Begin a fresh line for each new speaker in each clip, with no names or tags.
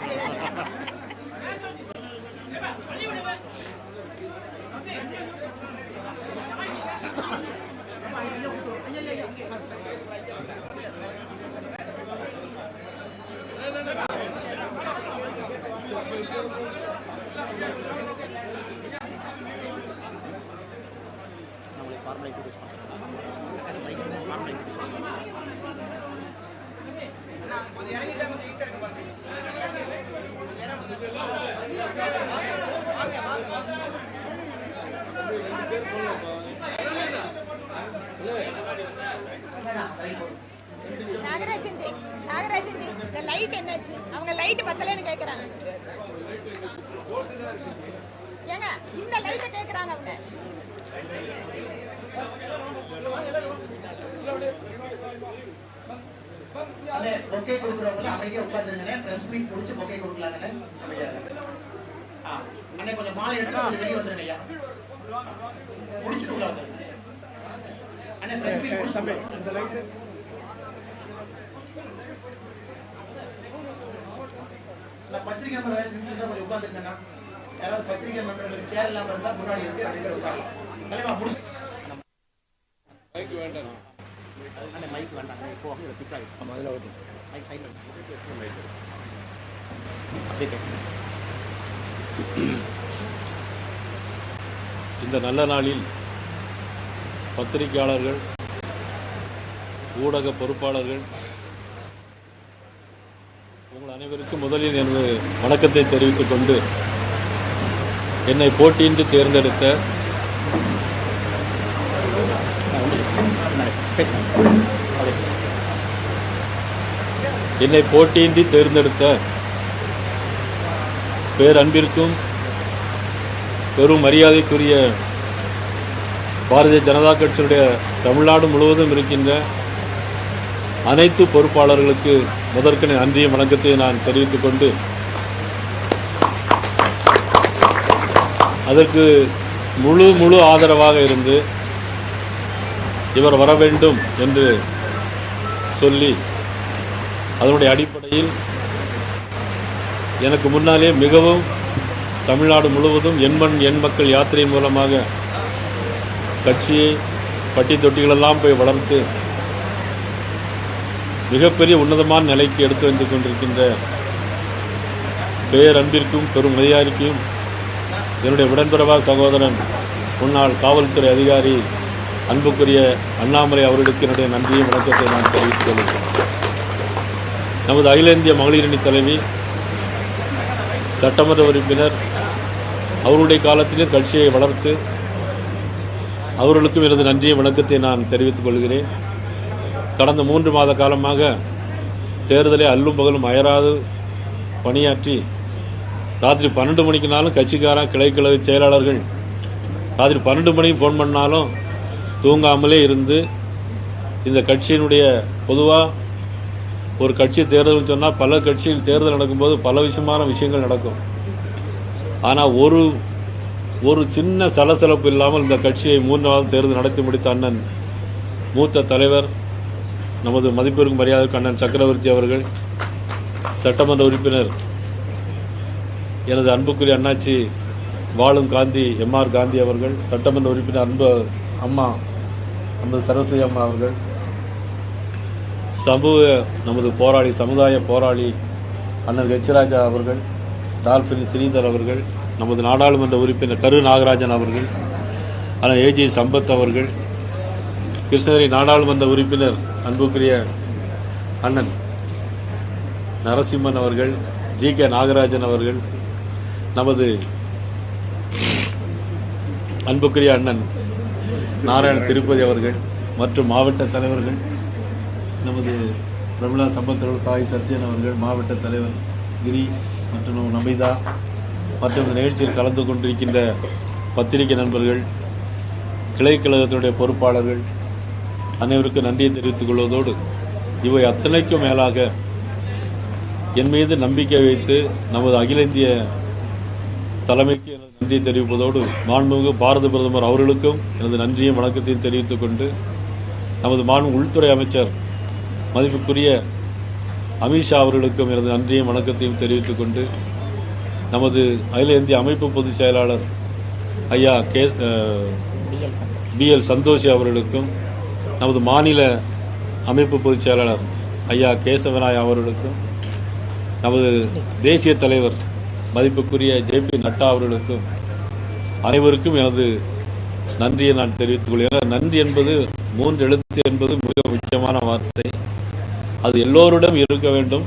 Yeah. Nagarajan ji Nagarajan ji இந்த light என்னாச்சு? அவங்க லைட் பத்தலன்னு கேக்குறாங்க. ஏங்க இந்த லைட்டை கேக்குறாங்க அவங்க.
அண்ணே பொக்கே கொடுக்குறவங்க அமைதியா உட்காந்துருங்க பிரஸ் மீட் முடிச்சு பொக்கே கொடுக்கலாங்கண்ணே. அமைதியா இருங்க. ஆ அண்ணே கொஞ்சம் மாலை எடுத்து வெளியே வந்துருங்க ஐயா முடிச்சுட்டு உள்ள வந்துருங்க அண்ணே பிரஸ் மீட் முடிச்சு நான் பத்திரிகை நம்பர் கொஞ்சம் உட்காந்துருக்கேன்னா யாராவது பத்திரிகை நம்பர்களுக்கு சேர் இல்லாம இருந்தா முன்னாடி இருக்கு ரெண்டு பேர் உட்காரலாம் தலைவா முடிச்சு அண்ணே மைக் வேண்டாம். இப்போ வந்து பிக் ஆகிடும் மைக் சைடில் வச்சு அப்படியே
இந்த நல்ல நாளில் பத்திரிகையாளர்கள் ஊடக பொறுப்பாளர்கள் உங்கள் அனைவருக்கும் முதலில் எனது வணக்கத்தை தெரிவித்துக் கொண்டு என்னை போட்டியின்றி தேர்ந்தெடுத்த என்னை போட்டியின்றி தேர்ந்தெடுத்த பேரன்பிற்கும் பெரும் மரியாதைக்குரிய பாரதிய ஜனதா கட்சியுடைய தமிழ்நாடு முழுவதும் இருக்கின்ற அனைத்து பொறுப்பாளர்களுக்கு முதற்கனை அன்றிய வணக்கத்தை நான் தெரிவித்துக் கொண்டு அதற்கு முழு முழு ஆதரவாக இருந்து இவர் வர வேண்டும் என்று சொல்லி அதனுடைய அடிப்படையில் எனக்கு முன்னாலே மிகவும் தமிழ்நாடு முழுவதும் எண்மண் எண் மக்கள் யாத்திரை மூலமாக கட்சியை பட்டி தொட்டிகளெல்லாம் போய் வளர்த்து மிகப்பெரிய உன்னதமான நிலைக்கு எடுத்து வந்து கொண்டிருக்கின்ற பேரன்பிற்கும் பெரும் மரியாதைக்கும் என்னுடைய உடன்பிறவா சகோதரன் முன்னாள் காவல்துறை அதிகாரி அன்புக்குரிய அண்ணாமலை அவர்களுக்கு என்னுடைய நன்றியும் வணக்கத்தை நான் தெரிவித்துக் கொள்கிறேன். நமது அகில இந்திய மகளிரணி தலைவி சட்டமன்ற உறுப்பினர் அவருடைய காலத்திலே கட்சியை வளர்த்து அவர்களுக்கும் எனது நன்றிய வணக்கத்தை நான் தெரிவித்துக் கொள்கிறேன். கடந்த மூன்று மாத காலமாக தேர்தலை அல்லும் பகலும் அயராது பணியாற்றி ராத்திரி பன்னெண்டு மணிக்குனாலும் கட்சிக்காரன் கிளைக்கழக செயலாளர்கள் ராத்திரி பன்னெண்டு மணிக்கு ஃபோன் பண்ணாலும் தூங்காமலே இருந்து இந்த கட்சியினுடைய பொதுவாக ஒரு கட்சி தேர்தல் சொன்னால் பல கட்சியில் தேர்தல் நடக்கும்போது பல விஷயமான விஷயங்கள் நடக்கும். ஆனால் ஒரு ஒரு சின்ன சலசலப்பு இல்லாமல் இந்த கட்சியை மூன்றாவது தேர்தல் நடத்தி முடித்த அண்ணன் மூத்த தலைவர் நமது மதிப்பிற்கும் மரியாதைக்கு அண்ணன் சக்கரவர்த்தி அவர்கள் சட்டமன்ற உறுப்பினர் எனது அன்புக்குரிய அண்ணாச்சி வாழும் காந்தி எம் ஆர் காந்தி அவர்கள் சட்டமன்ற உறுப்பினர் அன்பு அம்மா நமது சரஸ்வதி அம்மா அவர்கள் சமூக நமது போராளி சமுதாய போராளி அண்ணன் ஹெச்ராஜா அவர்கள் டால்பின் ஸ்ரீதர் அவர்கள் நமது நாடாளுமன்ற உறுப்பினர் கரு நாகராஜன் அவர்கள் ஆனால் ஏஜி சம்பத் அவர்கள் கிருஷ்ணகிரி நாடாளுமன்ற உறுப்பினர் அன்புக்குரிய அண்ணன் நரசிம்மன் அவர்கள் ஜி கே நாகராஜன் அவர்கள் நமது அன்புக்குரிய அண்ணன் நாராயண திருப்பதி அவர்கள் மற்றும் மாவட்ட தலைவர்கள் நமது பிரபல சம்பத் தாய் சத்யன் அவர்கள் மாவட்ட தலைவர் கிரி மற்றும் நமிதா மற்றும் இந்த நிகழ்ச்சியில் கலந்து கொண்டிருக்கின்ற பத்திரிகை நண்பர்கள் கிளை கழகத்தினுடைய பொறுப்பாளர்கள் அனைவருக்கும் நன்றியை தெரிவித்துக் கொள்வதோடு இவை அத்தனைக்கும் மேலாக என் மீது நம்பிக்கை வைத்து நமது அகில இந்திய தலைமைக்கு எனது நன்றியை தெரிவிப்பதோடு மாண்புமிகு பாரத பிரதமர் அவர்களுக்கும் எனது நன்றியும் வணக்கத்தையும் தெரிவித்துக் கொண்டு நமது மாண்பு உள்துறை அமைச்சர் மதிப்புக்குரிய அமித்ஷா அவர்களுக்கும் எனது நன்றியும் வணக்கத்தையும் தெரிவித்துக் கொண்டு நமது அகில இந்திய அமைப்பு பொதுச் செயலாளர் ஐயா கே பி எல் சந்தோஷி அவர்களுக்கும் நமது மாநில அமைப்பு பொதுச் செயலாளர் ஐயா கேசவராய் அவர்களுக்கும் நமது தேசிய தலைவர் மதிப்புக்குரிய ஜே பி நட்டா அவர்களுக்கும் அனைவருக்கும் எனது நன்றியை நான் தெரிவித்துக் கொள்கிறேன். நன்றி என்பது மூன்று எழுத்து என்பது மிக முக்கியமான வார்த்தை. அது எல்லோரிடம் இருக்க வேண்டும்.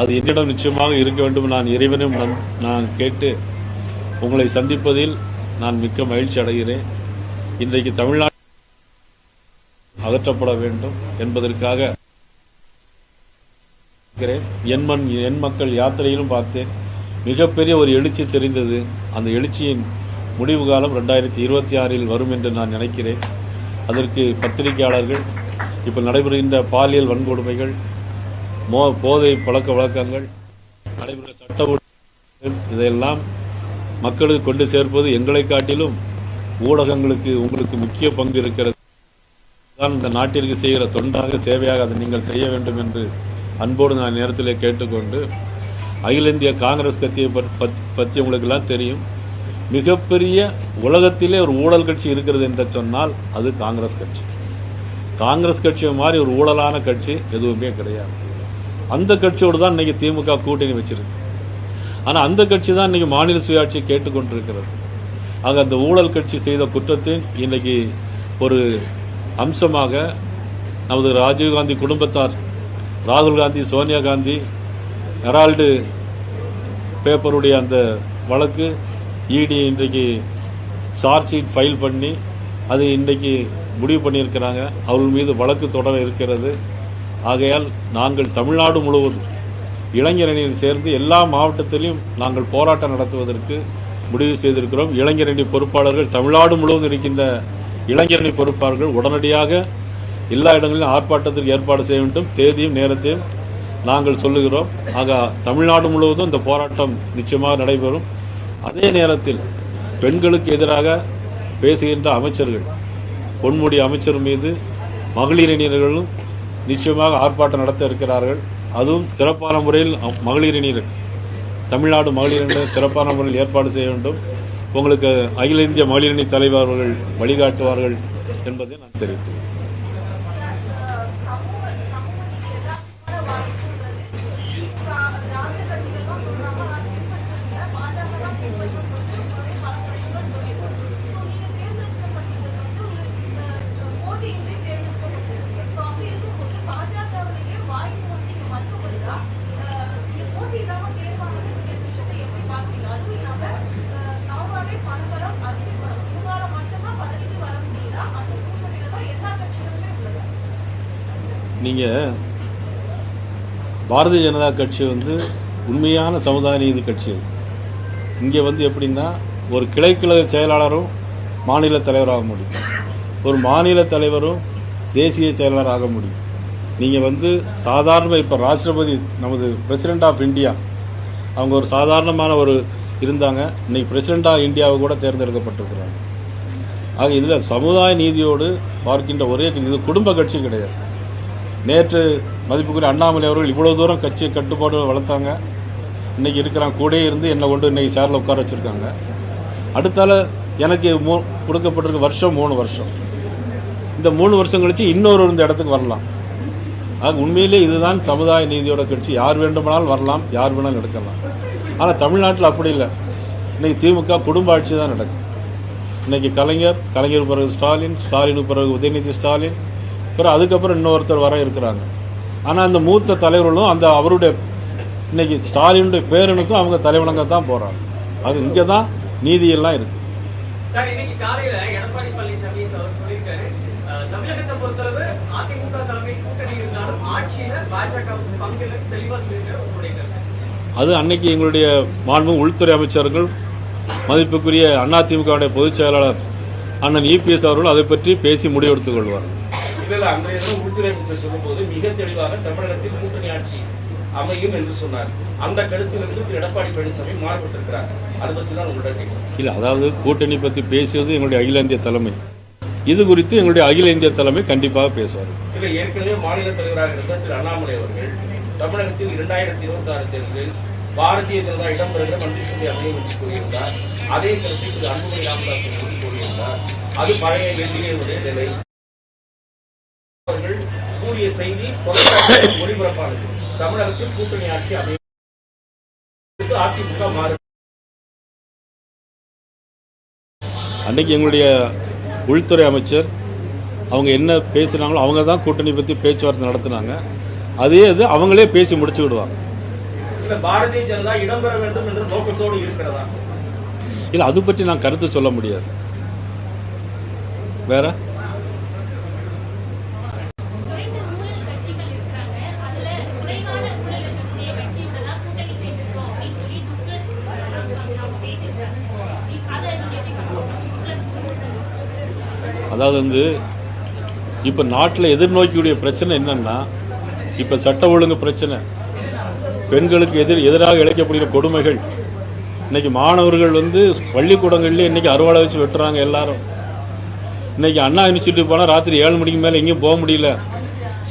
அது என்னிடம் நிச்சயமாக இருக்க வேண்டும். நான் இறைவனும் நான் கேட்டு உங்களை சந்திப்பதில் நான் மிக்க மகிழ்ச்சி அடைகிறேன். இன்றைக்கு தமிழ்நாடு அகற்றப்பட வேண்டும் என்பதற்காக இருக்கிறேன். என் மண் என் மக்கள் யாத்திரையிலும் பார்த்தேன். மிகப்பெரிய ஒரு எழுச்சி தெரிந்தது. அந்த எழுச்சியின் முடிவு காலம் ரெண்டாயிரத்தி இருபத்தி ஆறில் வரும் என்று நான் நினைக்கிறேன். அதற்கு பத்திரிகையாளர்கள் இப்போ நடைபெறுகின்ற பாலியல் வன்கொடுமைகள் மோ போதை பழக்க வழக்கங்கள் நடைபெறுகிற சட்ட இதையெல்லாம் மக்களுக்கு கொண்டு சேர்ப்பது எங்களை காட்டிலும் ஊடகங்களுக்கு உங்களுக்கு முக்கிய பங்கு இருக்கிறது. தான் இந்த நாட்டிற்கு செய்கிற தொண்டாக சேவையாக அதை நீங்கள் செய்ய வேண்டும் என்று அன்போடு நான் நேரத்திலே கேட்டுக்கொண்டு அகில இந்திய காங்கிரஸ் கட்சியை பற்றி உங்களுக்கு எல்லாம் தெரியும். மிகப்பெரிய உலகத்திலே ஒரு ஊழல் கட்சி இருக்கிறது என்று சொன்னால் அது காங்கிரஸ் கட்சி. காங்கிரஸ் கட்சி மாதிரி ஒரு ஊழலான கட்சி எதுவுமே கிடையாது. அந்த கட்சியோடு தான் இன்னைக்கு திமுக கூட்டணி வச்சிருக்கு. ஆனால் அந்த கட்சி தான் இன்னைக்கு மாநில சுயாட்சி கேட்டுக்கொண்டிருக்கிறது. ஆக அந்த ஊழல் கட்சி செய்த குற்றத்தின் இன்னைக்கு ஒரு அம்சமாக நமது ராஜீவ்காந்தி குடும்பத்தார் ராகுல் காந்தி சோனியா காந்தி ஹெரால்டு பேப்பருடைய அந்த வழக்கு இடி இன்றைக்கு சார்ஜ் ஷீட் ஃபைல் பண்ணி அது இன்றைக்கு முடிவு பண்ணியிருக்கிறாங்க. அவர்கள் மீது வழக்கு தொடர இருக்கிறது. ஆகையால் நாங்கள் தமிழ்நாடு முழுவதும் இளைஞரணியில் சேர்ந்து எல்லா மாவட்டத்திலையும் நாங்கள் போராட்டம் நடத்துவதற்கு முடிவு செய்திருக்கிறோம். இளைஞரணி பொறுப்பாளர்கள் தமிழ்நாடு முழுவதும் இருக்கின்ற இளைஞரணி பொறுப்பாளர்கள் உடனடியாக எல்லா இடங்களிலும் ஆர்ப்பாட்டத்திற்கு ஏற்பாடு செய்ய வேண்டும். தேதியும் நேரத்தையும் நாங்கள் சொல்லுகிறோம். ஆக தமிழ்நாடு முழுவதும் இந்த போராட்டம் நிச்சயமாக நடைபெறும். அதே நேரத்தில் பெண்களுக்கு எதிராக பேசுகின்ற அமைச்சர்கள் பொன்முடி அமைச்சர் மீது மகளிரணியர்களும் நிச்சயமாக ஆர்ப்பாட்டம் நடத்த இருக்கிறார்கள். அதுவும் சிறப்பான முறையில் மகளிர் மகளிரணியர் தமிழ்நாடு மகளிரணியர் சிறப்பான முறையில் ஏற்பாடு செய்ய வேண்டும். உங்களுக்கு அகில இந்திய மகளிரணி தலைவர் அவர்கள் வழிகாட்டுவார்கள் என்பதை நான் தெரிவித்துள்ளேன் நீங்க பாரதிய ஜனதா கட்சி வந்து உண்மையான சமுதாய நீதி கட்சி. இங்கே இங்க வந்து எப்படின்னா ஒரு கிளைக்கழக செயலாளரும் மாநில தலைவராக முடியும். ஒரு மாநில தலைவரும் தேசிய செயலாளராக முடியும். நீங்க வந்து சாதாரண இப்ப ராஷ்டிரபதி நமது பிரசிடென்ட் ஆஃப் இந்தியா அவங்க ஒரு சாதாரணமான ஒரு இருந்தாங்க. இன்னைக்கு பிரசிடென்ட் ஆஃப் இந்தியாவை கூட தேர்ந்தெடுக்கப்பட்டிருக்கிறாங்க. ஆக இதுல சமுதாய நீதியோடு பார்க்கின்ற ஒரே இது குடும்ப கட்சி கிடையாது. நேற்று மதிப்புக்குரிய அண்ணாமலை அவர்கள் இவ்வளவு தூரம் கட்சி கட்டுப்பாடு வளர்த்தாங்க. இன்னைக்கு இருக்கிறாங்க கூடயே இருந்து என்னை கொண்டு இன்னைக்கு சேர்ல உட்கார வச்சிருக்காங்க. அடுத்தால எனக்கு மூ- கொடுக்கப்பட்டிருக்க வருஷம் மூணு வருஷம். இந்த மூணு வருஷம் கழிச்சு இன்னொரு இந்த இடத்துக்கு வரலாம். ஆக உண்மையிலே இதுதான் சமுதாய நீதியோட கட்சி. யார் வேண்டுமானாலும் வரலாம் யார் வேணாலும் எடுக்கலாம். ஆனால் தமிழ்நாட்டில் அப்படி இல்லை. இன்னைக்கு திமுக குடும்ப ஆட்சி தான் நடக்கும். இன்னைக்கு கலைஞர் கலைஞர் பிறகு ஸ்டாலின் ஸ்டாலினுக்கு பிறகு உதயநிதி ஸ்டாலின் பிறகு அதுக்கப்புறம் இன்னொருத்தர் வர இருக்கிறாங்க. ஆனா அந்த மூத்த தலைவர்களும் அந்த அவருடைய இன்னைக்கு ஸ்டாலினுடைய பேரனுக்கும் அவங்க தலைவணங்க தான் போறாங்க. அது இங்க தான் நீதியெல்லாம் இருக்கு. அது அன்னைக்கு எங்களுடைய மாண்பு உள்துறை அமைச்சர்கள் மதிப்புக்குரிய அதிமுகவுடைய பொதுச் செயலாளர் அண்ணன் இபிஎஸ் அவர்கள் அதை பற்றி பேசி முடிவெடுத்துக் கொள்வார்.
இல்ல அன்றைய தினம் உள்துறை அமைச்சர் சொல்லும்போது மிக தெளிவாக தமிழகத்தில் கூட்டணி ஆட்சி அமையும் என்று சொன்னார். அந்த கருத்திலிருந்து எடப்பாடி பழனிசாமி மாறுபட்டிருக்கிறார். அதை பற்றி தான் உங்கள்கிட்ட கேட்கிறேன்
இல்ல அதாவது கூட்டணி பத்தி பேசியது எங்களுடைய அகில இந்திய தலைமை. இது குறித்து எங்களுடைய அகில இந்திய தலைமை கண்டிப்பாக பேசுவார்.
இல்ல ஏற்கனவே மாநில தலைவராக இருந்த திரு அண்ணாமலை அவர்கள் தமிழகத்தில் இரண்டாயிரத்தி இருபத்தி ஆறு தேர்தலில் பாரதிய ஜனதா இடம்பெறுகிற மந்திரிசபை அமையும் என்று கூறியிருந்தார். அதே கருத்தை திரு அன்புமணி ராமதாஸ் கூறியிருந்தார். அது பழைய எல்லையுடைய நிலை. செய்தி ஒளிபரப்பானது. தமிழகத்தில் கூட்டணி ஆட்சி அமையும் அதிமுக மாறு
அன்னைக்கு எங்களுடைய உள்துறை அமைச்சர் அவங்க என்ன பேசினாங்களோ அவங்க தான் கூட்டணி பத்தி பேச்சுவார்த்தை நடத்தினாங்க. அதே இது அவங்களே பேசி முடிச்சு விடுவாங்க.
பாரதிய ஜனதா இடம்பெற வேண்டும் என்ற நோக்கத்தோடு இருக்கிறதா?
இல்ல அது பற்றி நான் கருத்து சொல்ல முடியாது. வேற? அதாவது வந்து இப்ப நாட்டில் எதிர்நோக்கியுடைய பிரச்சனை என்னன்னா இப்ப சட்ட ஒழுங்கு பிரச்சனை. பெண்களுக்கு எதிர் எதிராக இழைக்கப்படுகிற கொடுமைகள். இன்னைக்கு மாணவர்கள் வந்து பள்ளிக்கூடங்கள்லேயே இன்னைக்கு அறுவாலை வச்சு வெட்டுறாங்க எல்லாரும். இன்னைக்கு அண்ணா யூனிவர்சிட்டி போனால் ராத்திரி ஏழு மணிக்கு மேலே எங்கேயும் போக முடியல.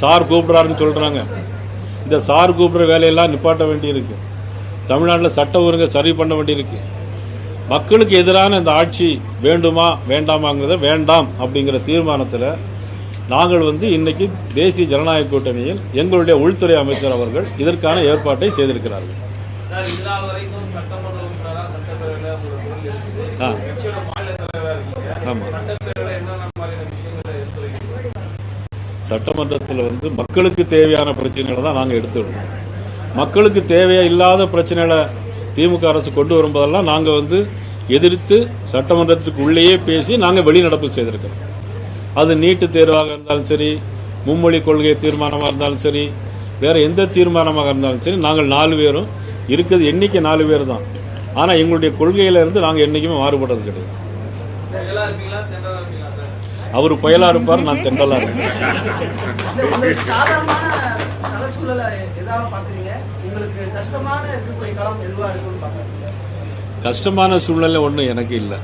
சார் கூப்பிடுறாருன்னு சொல்றாங்க. இந்த சார் கூப்பிடுற வேலையெல்லாம் நிப்பாட்ட வேண்டியிருக்கு. தமிழ்நாட்டில் சட்ட ஒழுங்கை சரி பண்ண வேண்டியிருக்கு. மக்களுக்கு எதிரான இந்த ஆட்சி வேண்டுமா வேண்டாமாங்கிறத வேண்டாம் அப்படிங்கிற தீர்மானத்தில் நாங்கள் வந்து இன்னைக்கு தேசிய ஜனநாயக கூட்டணியில் எங்களுடைய உள்துறை அமைச்சர் அவர்கள் இதற்கான ஏற்பாட்டை செய்திருக்கிறார்கள். சட்டமன்றத்தில் வந்து மக்களுக்கு தேவையான பிரச்சனைகளை தான் நாங்கள் எடுத்துடுறோம் மக்களுக்கு தேவையா இல்லாத பிரச்சனைகளை திமுக அரசு கொண்டு வரும்போதெல்லாம் நாங்கள் வந்து எதிர்த்து சட்டமன்றத்துக்கு உள்ளேயே பேசி நாங்கள் வெளிநடப்பு செய்திருக்கிறோம். அது நீட்டு தேர்வாக இருந்தாலும் சரி மும்மொழி கொள்கை தீர்மானமாக இருந்தாலும் சரி வேற எந்த தீர்மானமாக இருந்தாலும் சரி நாங்கள் நாலு பேரும் இருக்கிறது எண்ணிக்கை நாலு பேர் தான். ஆனால் எங்களுடைய கொள்கையிலிருந்து நாங்கள் என்றைக்குமே மாறுபடுறது கிடையாது. அவர் புயலா இருப்பார் நான் தென்றலா இருப்பேன்.
உங்களுக்கு கஷ்டமான
கஷ்டமான சூழ்நிலை ஒன்றும் எனக்கு இல்லை.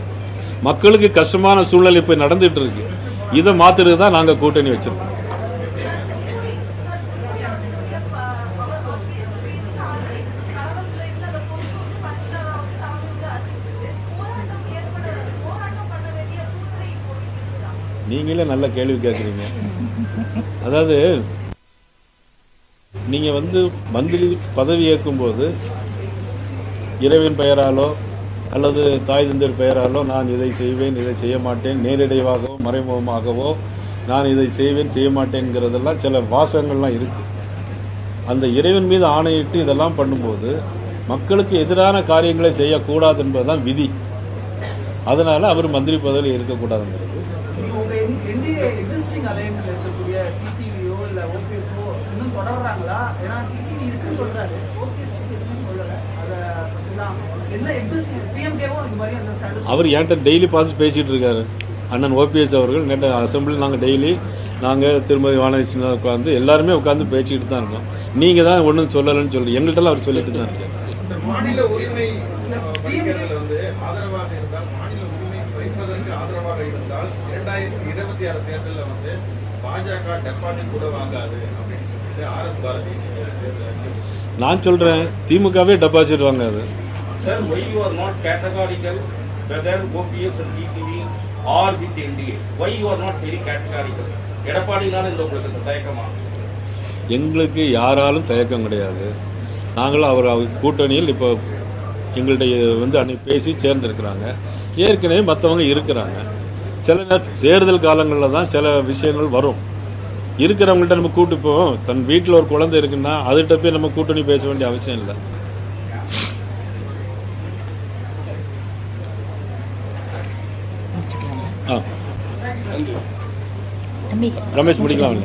மக்களுக்கு கஷ்டமான சூழ்நிலை இப்போ நடந்துட்டு இருக்கு. இதை மாத்துறது தான் நாங்கள் கூட்டணி வச்சிருக்கோம். நீங்களே நல்ல கேள்வி கேட்குறீங்க அதாவது நீங்கள் வந்து மந்திரி பதவி ஏற்கும்போது இரவின் பெயராலோ அல்லது தாய் தந்தர் பெயராலோ நான் இதை செய்வேன் இதை செய்ய மாட்டேன் நேரிடைவாகவோ மறைமுகமாகவோ நான் இதை செய்வேன் செய்ய மாட்டேங்கிறதெல்லாம் சில வாசகங்கள்லாம் இருக்கு. அந்த இறைவன் மீது ஆணையிட்டு இதெல்லாம் பண்ணும்போது மக்களுக்கு எதிரான காரியங்களை செய்யக்கூடாது என்பதுதான் விதி. அதனால அவர் மந்திரி பதவியில் இருக்கக்கூடாதுங்கிறது.
தொடர்றாங்களா? ஏன்னா இருக்குன்னு சொல்றாரு. என்ன
அவர் என்கிட்ட டெய்லி பார்த்து பேசிட்டு இருக்காரு. அண்ணன் ஓபிஎஸ் அவர்கள் நேற்று அசம்பிளி நாங்கள் டெய்லி நாங்கள் திருமதி வானதி சின்ன உட்காந்து எல்லாருமே உட்காந்து பேசிக்கிட்டு தான் இருக்கோம். நீங்கள் தான் ஒன்றும் சொல்லலைன்னு சொல்லி எங்கள்கிட்டலாம் அவர் சொல்லிட்டு தான் இருக்காரு. நான் சொல்கிறேன் திமுகவே டெபாசிட் வாங்காது.
Sir, why you are not categorical whether OPS and DTV or with NDA? Why you are not very categorical? எடப்பாடினால இந்த உங்களுக்கு இந்த தயக்கமா?
எங்களுக்கு யாராலும் தயக்கம் கிடையாது. நாங்களும் அவர் அவர் கூட்டணியில் இப்போ எங்கள்கிட்ட வந்து அன்னைக்கு பேசி சேர்ந்திருக்கிறாங்க. ஏற்கனவே மற்றவங்க இருக்கிறாங்க. சில நேரம் தேர்தல் காலங்களில் தான் சில விஷயங்கள் வரும். இருக்கிறவங்கள்ட்ட நம்ம கூட்டு போவோம். தன் வீட்டில் ஒரு குழந்தை இருக்குன்னா அதுகிட்ட போய் நம்ம கூட்டணி பேச வேண்டிய அவசியம் இல்லை. રમેશ મુડીગામ